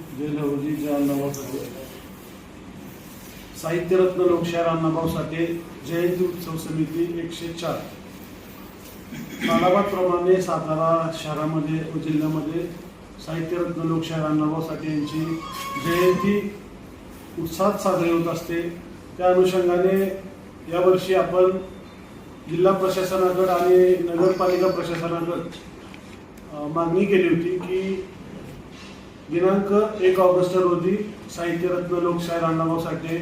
साहित्य रत्न साहित्यरत्न लोकशाहीर अण्णाभाऊ साठे जयंती उत्सव समिती एकशे चार. कालाबादप्रमाणे सातारा शहरामध्ये व जिल्ह्यामध्ये साहित्यरत्न लोकशाहीर अण्णाभाऊ साठे यांची जयंती उत्साहात साजरी होत असते. त्या अनुषंगाने यावर्षी आपण जिल्हा प्रशासनागड आणि नगरपालिका प्रशासनागड मागणी केली होती की दिनांक एक ऑगस्ट रोजी साहित्यरत्न लोकशाहीर अण्णाभाऊ साठे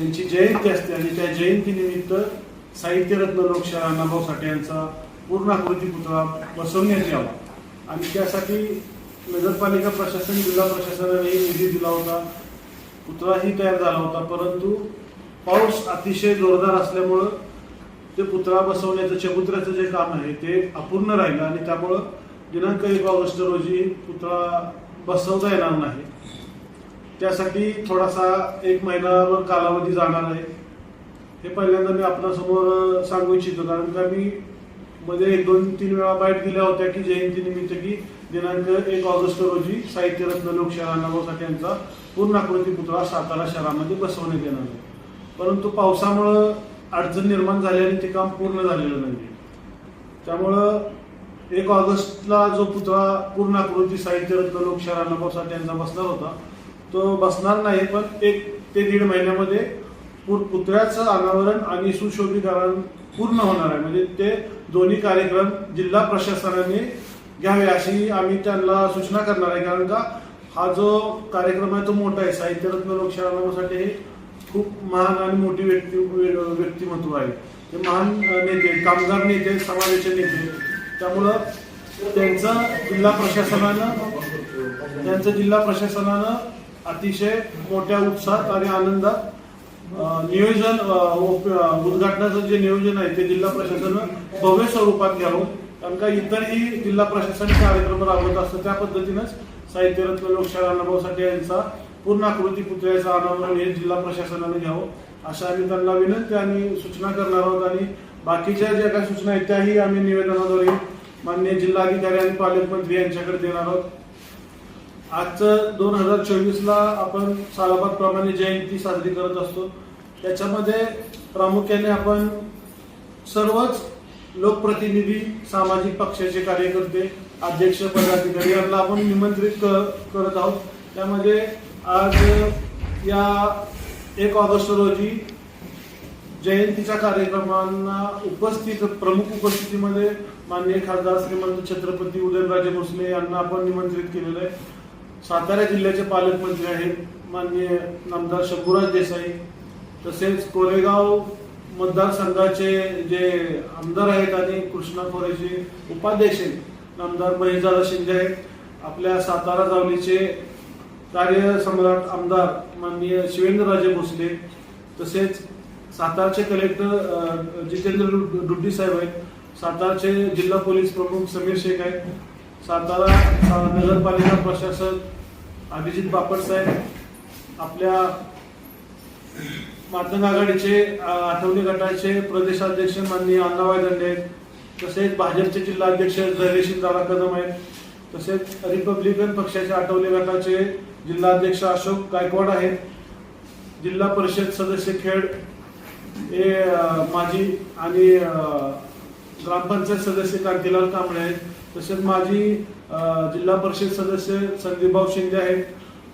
यांची जयंती असते आणि त्या जयंतीनिमित्त साहित्यरत्न लोकशाहीर अण्णाभाऊ साठे यांचा पूर्णाकृती पुतळा बसवण्यात यावा. आणि त्यासाठी नगरपालिका प्रशासन जिल्हा प्रशासनाने निधी दिला होता. पुतळाही तयार झाला होता परंतु पाऊस अतिशय जोरदार असल्यामुळं ते पुतळा बसवण्याचं चबुत्र्याचं जे काम आहे ते अपूर्ण राहिलं आणि त्यामुळं दिनांक एक ऑगस्ट रोजी पुतळा बसवता येणार नाही. त्यासाठी थोडासा एक महिनाभर कालावधी जाणार आहे. हे पहिल्यांदा मी आपणासमोर सांगू इच्छितो कारण का मी मध्ये एक दोन तीन वेळा बाईट दिल्या होत्या की जयंतीनिमित्त की दिनांक एक ऑगस्ट रोजी साहित्यरत्न लोकशाहीर अण्णाभाऊ साठे यांचा पूर्णाकृती पुतळा सातारा शहरामध्ये बसवण्यात येणार आहे. परंतु पावसामुळं अडचण निर्माण झाली आणि ते काम पूर्ण झालेलं नाही त्यामुळं एक ऑगस्टला जो पुतळा पूर्णाकृती साहित्यरत्न लोकशाहीर अण्णाभाऊ साठे यांचा बसणार होता तो बसणार नाही पण एक ते दीड महिन्यामध्ये पु- पुतळ्याचं अनावरण आणि सुशोभीकरण पूर्ण होणार आहे. म्हणजे ते दोन्ही कार्यक्रम जिल्हा प्रशासनाने घ्यावे अशी आम्ही त्यांना सूचना करणार आहे. कारण का हा जो कार्यक्रम आहे तो मोठा आहे. साहित्यरत्न लोकशाहीर अण्णाभाऊ हे खूप महान आणि मोठी व्यक्ती व्यक्तिमत्व आहे. ते महान नेते कामगार नेते समाजाचे नेते. त्यामुळं त्यांचं जिल्हा प्रशासनानं त्यांचं जिल्हा प्रशासनानं अतिशय मोठ्या उत्साहात आणि आनंदात नियोजन उप- उद्घाटनाचं जे नियोजन आहे ते जिल्हा प्रशासनानं भव्य स्वरूपात घ्यावं. कारण का इतरही जिल्हा प्रशासन कार्यक्रम राबवत असतं त्या पद्धतीनंच साहित्यरत्न लोकशाहीर अण्णाभाऊ साठे यांचा पूर्णाकृती पुतळ्याचं अनावरण हे जिल्हा प्रशासनाने घ्यावं. अशा आम्ही त्यांना विनंती आणि सूचना करणार आहोत आणि बाकीच्या ज्या काही सूचना आहेत त्याही आम्ही निवेदनाद्वारे मान्य जिल्हाधिकारी आणि पालकमंत्री यांच्याकडे देणार आहोत. आजचं दोन हजार चोवीसला आपण सालाबाद प्रमाणे जयंती साजरी करत असतो त्याच्यामध्ये प्रामुख्याने आपण सर्वच लोकप्रतिनिधी सामाजिक पक्षाचे कार्यकर्ते अध्यक्ष पदाधिकारी यांना आपण निमंत्रित क- करत आहोत. त्यामध्ये आज या एक ऑगस्ट रोजी जयंतीच्या कार्यक्रमांना उपस्थित प्रमुख उपस्थितीमध्ये माननीय खासदार श्रीमंत छत्रपती उदयनराजे भोसले यांना आपण निमंत्रित केलेलं आहे. सातारा जिल्ह्याचे पालकमंत्री आहेत माननीय नामदार शंभूराज देसाई. तसेच कोरेगाव मतदारसंघाचे जे आमदार आहेत आणि कृष्णा खोरेचे उपाध्यक्ष आहेत. नामदार महेशदादा शिंदे आहेत. आपल्या सातारा जावलीचे कार्यसम्राट आमदार माननीय शिवेंद्रराजे भोसले. तसेच सातारचे कलेक्टर जितेंद्र डुड्डी साहेब आहेत. सातारचे जिल्हा पोलीस प्रमुख समीर शेख आहेत. सातारा नगरपालिका प्रशासक अभिजित बापट साहेब आपल्या मातंग आघाडीचे आठवणी आठवले गटाचे प्रदेशाध्यक्ष माननीय अण्णाबाई दंडे आहेत. तसेच भाजपचे जिल्हाध्यक्ष धैर्यशील दादा कदम आहेत. तसेच रिपब्लिकन पक्षाचे आठवले गटाचे जिल्हाध्यक्ष अशोक गायकवाड आहेत. जिल्हा परिषद सदस्य खेड हे माझी आणि ग्रामपंचायत सदस्य कांतीलाल कांबळे आहेत. तसेच माझी जिल्हा परिषद सदस्य संदीपभाऊ शिंदे आहेत.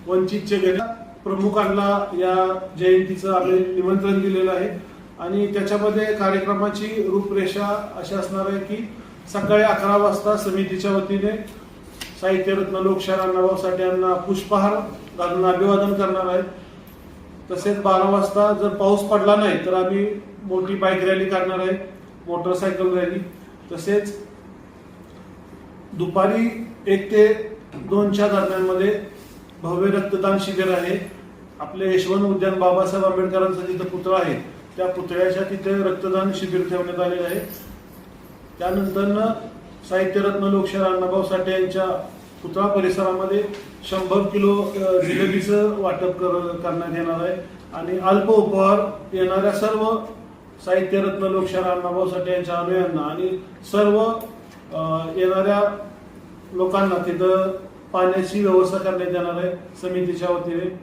वंचितचे गेल्या प्रमुखांना या जयंतीचं आम्ही निमंत्रण दिलेलं आहे. आणि त्याच्यामध्ये कार्यक्रमाची रूपरेषा अशी असणार आहे की सकाळी अकरा वाजता समितीच्या वतीने साहित्यरत्न लोकशाहीर अण्णाभाऊ साठे यांना पुष्पहार घालून अभिवादन करणार आहेत. तसेच बारा वाजता जर पाऊस पडला नाही तर आम्ही मोठी बाईक रॅली करणार आहे मोटरसायकल रॅली तसेच दुपारी एक ते दोनच्या दरम्यानमध्ये भव्य रक्तदान शिबिर आहे. आपले यशवंत उद्यान बाबासाहेब आंबेडकरांचा जिथं पुतळा आहे त्या पुतळ्याच्या तिथे रक्तदान शिबिर ठेवण्यात आलेलं आहे. त्यानंतर साहित्यरत्न लोकशाहीर अण्णाभाऊ साठे यांच्या पुतळा परिसरामध्ये शंभर किलो जिलेबीचं वाटप कर- करण्यात येणार आहे. आणि अल्प उपहार येणाऱ्या सर्व साहित्यरत्न लोकशाहीर अण्णाभाऊ साठे यांच्या अनुयांना आणि सर्व येणाऱ्या लोकांना तिथं पाण्याची व्यवस्था करण्यात येणार आहे समितीच्या वतीने.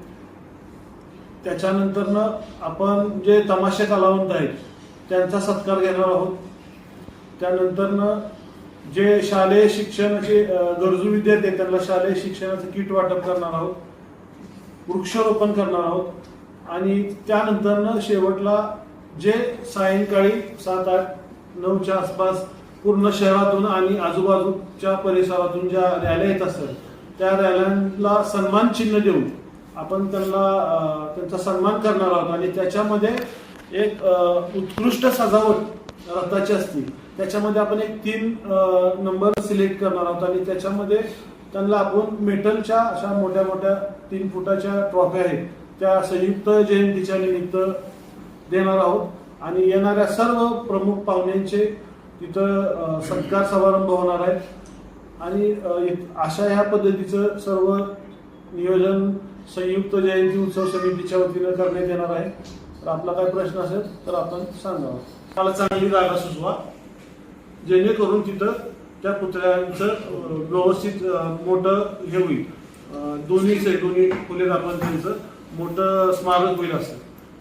त्याच्यानंतरनं आपण जे तमाशे कलावंत आहेत त्यांचा सत्कार घेणार आहोत. त्यानंतरनं जे शालेय शिक्षणाचे गरजू विद्यार्थी आहेत त्यांना शालेय शिक्षणाचं किट वाटप करणार आहोत वृक्षारोपण करणार आहोत आणि त्यानंतरनं शेवटला जे सायंकाळी सात आठ नऊच्या आसपास पूर्ण शहरातून आणि आजूबाजूच्या परिसरातून ज्या रॅल्या येत असतात त्या रॅल्यांना सन्मान चिन्ह देऊन आपण त्यांना त्यांचा सन्मान करणार आहोत. आणि त्याच्यामध्ये एक उत्कृष्ट सजावट रथाची असतील. त्याच्यामध्ये आपण एक तीन नंबर सिलेक्ट करणार आहोत आणि त्याच्यामध्ये त्यांना आपण मेटलच्या अशा मोठ्या मोठ्या तीन फुटाच्या ट्रॉफ्या आहेत. त्या संयुक्त जयंतीच्या निमित्त देणार आहोत. आणि येणाऱ्या सर्व प्रमुख पाहुण्यांचे तिथं सत्कार समारंभ होणार आहे. आणि अशा ह्या पद्धतीचं सर्व नियोजन संयुक्त जयंती उत्सव समितीच्या वतीनं करण्यात येणार आहे. तर आपला काय प्रश्न असेल तर आपण सांगावा. मला चांगली जागा सुचवा. जेणेकरून तिथं त्या पुतळ्यांचं व्यवस्थित मोठं हे होईल. दोन्ही दोन्हीच आहे दोन्ही फुले आपण त्यांचं मोठं स्मारक होईल असं.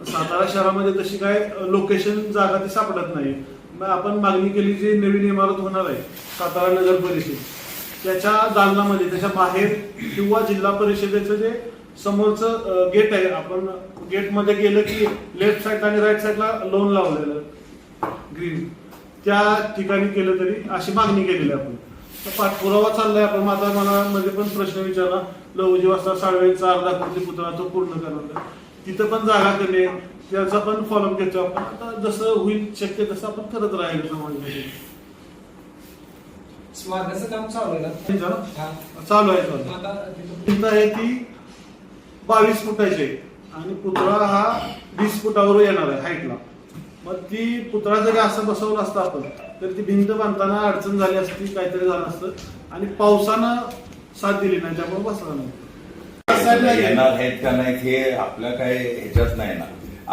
सातारा शहरामध्ये तशी काय लोकेशन जागा ती सापडत नाही. मग आपण मागणी केली जी नवीन इमारत होणार आहे सातारा नगर परिषद. त्याच्या दालनामध्ये त्याच्या बाहेर किंवा जिल्हा परिषदेचं जे समोरचं गेट आहे. आपण गेटमध्ये गेलं की लेफ्ट साईड आणि राईट साईडला लोन लावलेलं ग्रीन त्या ठिकाणी केलं तरी अशी मागणी केलेली आहे आपण. पाठपुरावा चाललाय. आपण आता मला मध्ये पण प्रश्न विचारला. लवजी वाजता साळवेचा अर्धा कोटी पुतळा तो पूर्ण करणार. तिथं पण जागा कमी आहे. त्याचा पण फॉलोअप घेतो आपण. आता जसं होईल शक्य तसं आपण करत राहील समाजामध्ये. स्मारकाचं काम चालू आहे. चालू आहे तिथं आहे ती बावीस फुटाचे आणि पुतळा हा वीस फुटावर येणार आहे हाईटला मग ती पुतळा जरी असं बसवला असता आपण तर ती भिंत बांधताना अडचण झाली असती काहीतरी झालं असतं. आणि पावसानं साथ दिली नाही त्यामुळे बसला नाही. नाही. येणार आहेत का नाहीत हे आपल्या काय ह्याच्यात नाही ना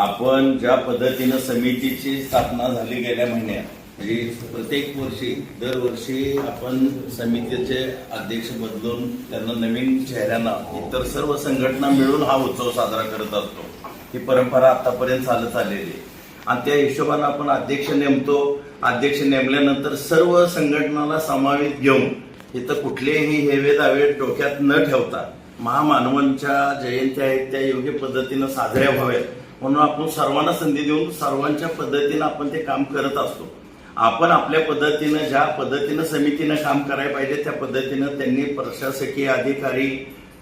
आपण ज्या पद्धतीनं समितीची स्थापना झाली गेल्या महिन्यात म्हणजे प्रत्येक वर्षी दरवर्षी आपण समितीचे अध्यक्ष बदलून त्यांना नवीन चेहऱ्यांना इतर सर्व संघटना मिळून हा उत्सव साजरा करत असतो. ही परंपरा आतापर्यंत चालत आलेली आहे. आणि त्या हिशोबानं आपण अध्यक्ष नेमतो. अध्यक्ष नेमल्यानंतर सर्व संघटनाला समावेश घेऊन इथं कुठलेही हेवे दावे डोक्यात न ठेवता महामानवांच्या जयंत्या आहेत त्या योग्य पद्धतीनं साजऱ्या व्हाव्यात. म्हणून आपण सर्वांना संधी देऊन सर्वांच्या पद्धतीनं आपण ते काम करत असतो. आपण आपल्या पद्धतीनं ज्या पद्धतीनं समितीनं काम करायला पाहिजे त्या पद्धतीनं त्यांनी प्रशासकीय अधिकारी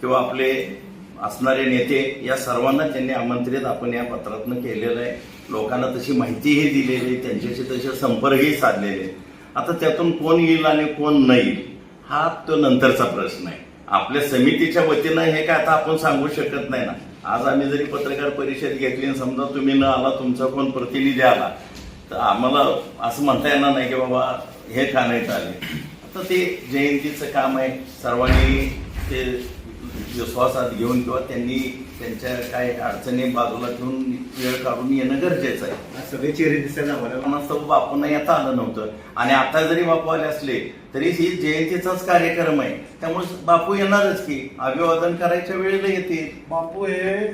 किंवा आपले असणारे नेते या सर्वांना त्यांनी आमंत्रित आपण या पत्रातनं केलेलं आहे. लोकांना तशी माहितीही दिलेली आहे त्यांच्याशी तसे संपर्कही साधलेले. आहेत. आता त्यातून कोण येईल आणि कोण नाही येईल हा तो नंतरचा प्रश्न आहे. आपल्या समितीच्या वतीनं हे काय आता आपण सांगू शकत नाही ना. आज आम्ही जरी पत्रकार परिषद घेतली समजा तुम्ही न आला तुमचा कोण प्रतिनिधी आला तर आम्हाला असं म्हणता येणार नाही की बाबा हे का नाही आले आता ते जयंतीचं काम आहे. सर्वांनी ते विश्वासात घेऊन किंवा त्यांनी त्यांच्या काय अडचणी बाजूला ठेवून वेळ काढून येणं गरजेचं आहे. सगळे चेहरे आम्हाला कारणास्तव बापूंना येता आलं नव्हतं. आणि आता जरी बापू आले असले तरी ही जयंतीचाच कार्यक्रम आहे. त्यामुळे बापू येणारच की. अभिवादन करायच्या वेळेला येतील. बापू हे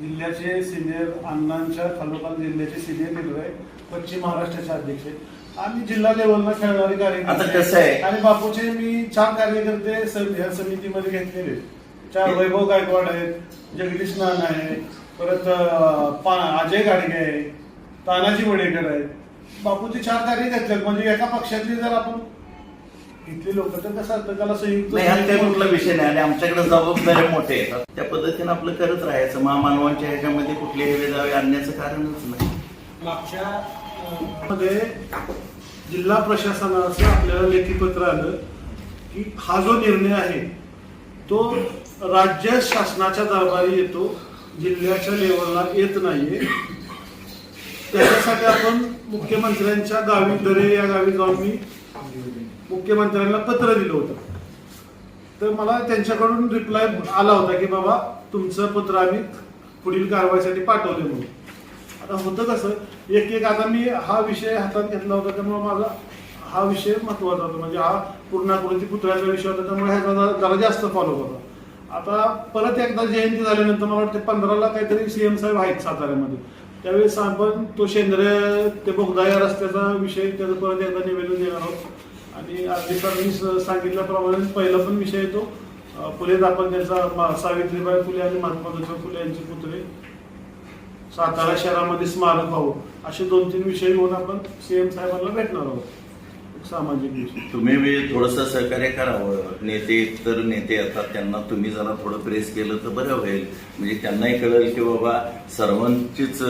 जिल्ह्याचे सिनियर अण्णांच्या खालोखाल जिल्ह्याचे सिनियर लीडर आहे पश्चिम महाराष्ट्राचे अध्यक्ष आहे. आम्ही जिल्हा लेवलला खेळणारे कार्यकर्ते आहे? आणि बापूचे मी चार कार्यकर्ते ह्या समितीमध्ये घेतलेले. चार वैभव गायकवाड आहेत जगदीश नाना आहे परत अजय गाडगे आहे तानाजी वडेकर आहेत बापूचे चार कार्य घेतलेत म्हणजे एका पक्षातले जर आपण घेतले लोक तर कसं असतं त्याला संयुक्त नाही काही कुठला विषय नाही. आणि आमच्याकडे जबाबदाऱ्या मोठे आहेत. त्या पद्धतीनं आपलं करत राहायचं. महामानवांच्या ह्याच्यामध्ये कुठले हेवे दावे आणण्याचं कारणच नाही. मागच्या अं, मध्ये जिल्हा प्रशासनाचं आपल्याला लेखी पत्र आलं की हा जो निर्णय आहे तो राज्य शासनाच्या दरबारी येतो. जिल्ह्याच्या लेवलला येत नाहीये. त्याच्यासाठी आपण मुख्यमंत्र्यांच्या गावी दरे या गावी जाऊन मी मुख्यमंत्र्यांना पत्र दिलं होतं. तर मला त्यांच्याकडून रिप्लाय आला होता की बाबा तुमचं पत्र आम्ही पुढील कारवाईसाठी पाठवले म्हणून. आता होतं कसं एक एक आता मी हा विषय हातात घेतला होता त्यामुळे माझा हा विषय महत्त्वाचा होता. म्हणजे हा पूर्णाकृती पुतळ्याचा विषय होता त्यामुळे ह्याचा जरा- जरा जास्त फॉलो होता. आता परत एकदा जयंती झाल्यानंतर मला वाटतं पंधराला काहीतरी सीएम साहेब आहेत साताऱ्यामध्ये. त्यावेळेस आपण तो शेंद्रे ते बोगदा या रस्त्याचा विषय त्याचं परत एकदा निवेदन देणार आहोत. आणि अगदी सरांनी सांगितल्याप्रमाणे पहिला पण विषय येतो. फुले आपण त्यांचा सावित्रीबाई फुले आणि महात्मा ज्योतिबा फुले यांचे पुतळे. सातारा शहरामध्ये स्मारक व्हावं. असे दोन तीन विषय घेऊन आपण सीएम साहेबांना भेटणार आहोत. सामाजिक विषय. तुम्ही बी थोडंसं सहकार्य करावं. नेते तर नेते येतात त्यांना तुम्ही जरा थोडं प्रेस केलं तर बरं होईल. म्हणजे त्यांनाही कळेल की बाबा सर्वांचीच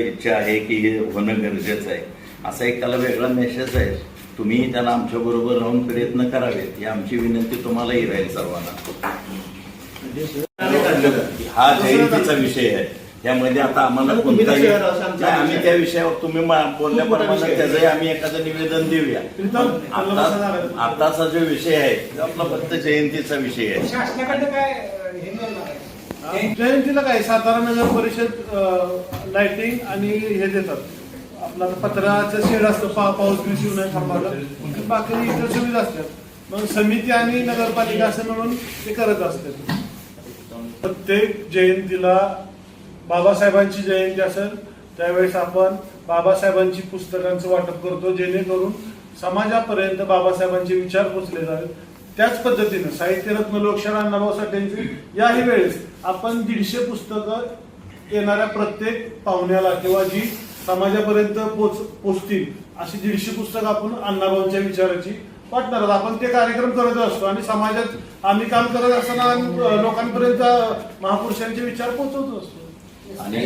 इच्छा आहे की हे होणं गरजेचं आहे. असा एक त्याला वेगळा मेसेज आहे. तुम्ही त्याला आमच्या बरोबर राहून प्रयत्न करावेत ही आमची विनंती तुम्हालाही राहील सर्वांना. हा जयंतीचा विषय आहे. त्यामध्ये आता आम्हाला कोणताही आम्ही त्या विषयावर तुम्ही मा- बोलल्याप्रमाणे त्याचंही आम्ही एखादं निवेदन देऊया. आता. आताचा जो विषय आहे आपला फक्त जयंतीचा विषय आहे. हे जयंतीला काय सातारा नगर परिषद लाइटिंग आणि हे देतात. आपला पत्राचं शेड असतं पा पाऊस बी शिवणं थांबवलं बाकी इतर सुविधा असतात. मग समिती आणि नगरपालिका असं मिळून ते करत असतात. प्रत्येक जयंतीला बाबासाहेबांची जयंती असेल त्यावेळेस आपण बाबासाहेबांची पुस्तकांचं वाटप करतो जेणेकरून समाजापर्यंत बाबासाहेबांचे विचार पोचले जावेत त्याच पद्धतीनं साहित्यरत्न लोकशाहीर अण्णाभाऊ साठेंची याही वेळेस आपण दीडशे पुस्तकं येणाऱ्या प्रत्येक पाहुण्याला किंवा जी समाजापर्यंत पोच पोचतील अशी दीडशे पुस्तकं आपण अण्णाभाऊंच्या विचाराची वाटणार. आपण ते कार्यक्रम करत असतो आणि समाजात आम्ही काम करत असताना लोकांपर्यंत महापुरुषांचे विचार पोहोचवत असतो. आणि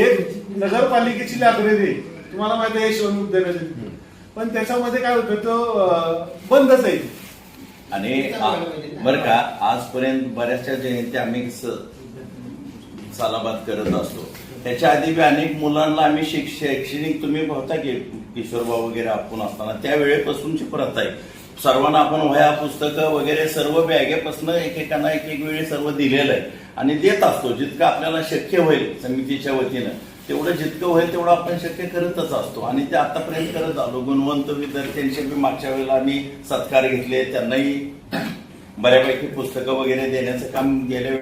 एक नगरपालिकेची लायब्ररी तुम्हाला माहिती आहे यशवंत उद्यानाची पण त्याच्यामध्ये काय होतं तो बंदच आहे. आणि बरं का आजपर्यंत बऱ्याचशा जयंत्या आम्ही सालाबाद करत असतो. त्याच्या आधी बी अनेक मुलांना आम्ही शिक शैक्षणिक तुम्ही होता की किशोरबा वगैरे आपण असताना त्यावेळेपासूनची प्रथा आहे. सर्वांना आपण वह्या पुस्तकं वगैरे सर्व बॅगेपासून एकेकांना एक एक वेळी सर्व दिलेलं आहे. आणि देत असतो जितकं आपल्याला शक्य होईल समितीच्या वतीनं. तेवढं जितकं होईल तेवढं आपण शक्य करतच असतो. आणि ते आतापर्यंत करत आलो. गुणवंत विद्यार्थ्यांचे बी मागच्या वेळेला आम्ही सत्कार घेतले. त्यांनाही बऱ्यापैकी पुस्तकं वगैरे देण्याचं काम गेल्या